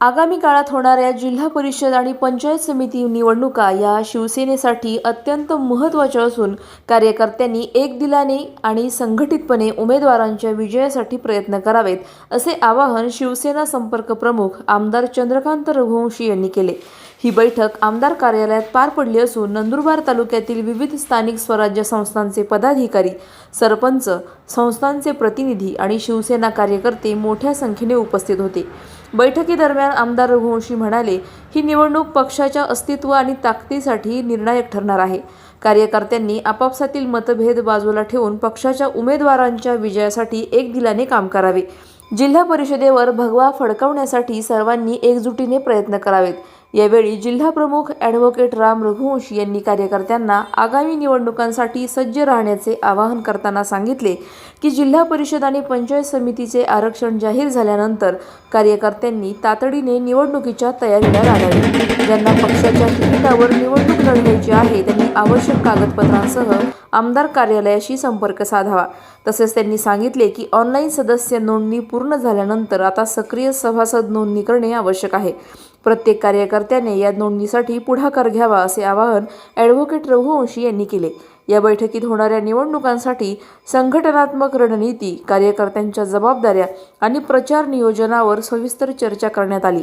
आगामी काळात होणाऱ्या जिल्हा परिषद आणि पंचायत समिती निवडणुका या शिवसेनेसाठी अत्यंत महत्त्वाच्या असून कार्यकर्त्यांनी एक दिलाने आणि संघटितपणे उमेदवारांच्या विजयासाठी प्रयत्न करावेत असे आवाहन शिवसेना संपर्क प्रमुख आमदार चंद्रकांत रघुवंशी यांनी केले. ही बैठक आमदार कार्यालयात पार पडली असून नंदुरबार तालुक्यातील विविध स्थानिक स्वराज्य संस्थांचे पदाधिकारी सरपंच संस्थांचे प्रतिनिधी आणि शिवसेना कार्यकर्ते मोठ्या संख्येने उपस्थित होते. बैठकीदरम्यान आमदार रघुवंशी म्हणाले ही निवडणूक पक्षाच्या अस्तित्व आणि ताकदीसाठी निर्णायक ठरणार आहे. कार्यकर्त्यांनी आपापसातील मतभेद बाजूला ठेवून पक्षाच्या उमेदवारांच्या विजयासाठी एक दिलाने काम करावे. जिल्हा परिषदेवर भगवा फडकवण्यासाठी सर्वांनी एकजुटीने प्रयत्न करावेत. यावेळी जिल्हा प्रमुख ॲडव्होकेट राम रघुवंशी यांनी कार्यकर्त्यांना आगामी निवडणुकांसाठी सज्ज राहण्याचे आवाहन करताना सांगितले की जिल्हा परिषद आणि पंचायत समितीचे आरक्षण जाहीर झाल्यानंतर कार्यकर्त्यांनी तातडीने निवडणुकीच्या तयारीला लागावे. ज्यांना पक्षाच्या तिकिटावर निवडणूक लढवायची आहे त्यांनी आवश्यक कागदपत्रांसह आमदार कार्यालयाशी संपर्क साधावा. तसेच त्यांनी सांगितले की ऑनलाईन सदस्य नोंदणी पूर्ण झाल्यानंतर आता सक्रिय सभासद नोंदणी करणे आवश्यक आहे. प्रत्येक कार्यकर्त्याने या नोंदणीसाठी पुढाकार घ्यावा असे आवाहन ॲडव्होकेट रघुवंशी यांनी केले. या बैठकीत होणाऱ्या निवडणुकांसाठी संघटनात्मक रणनीती कार्यकर्त्यांच्या जबाबदाऱ्या आणि प्रचार नियोजनावर सविस्तर चर्चा करण्यात आली.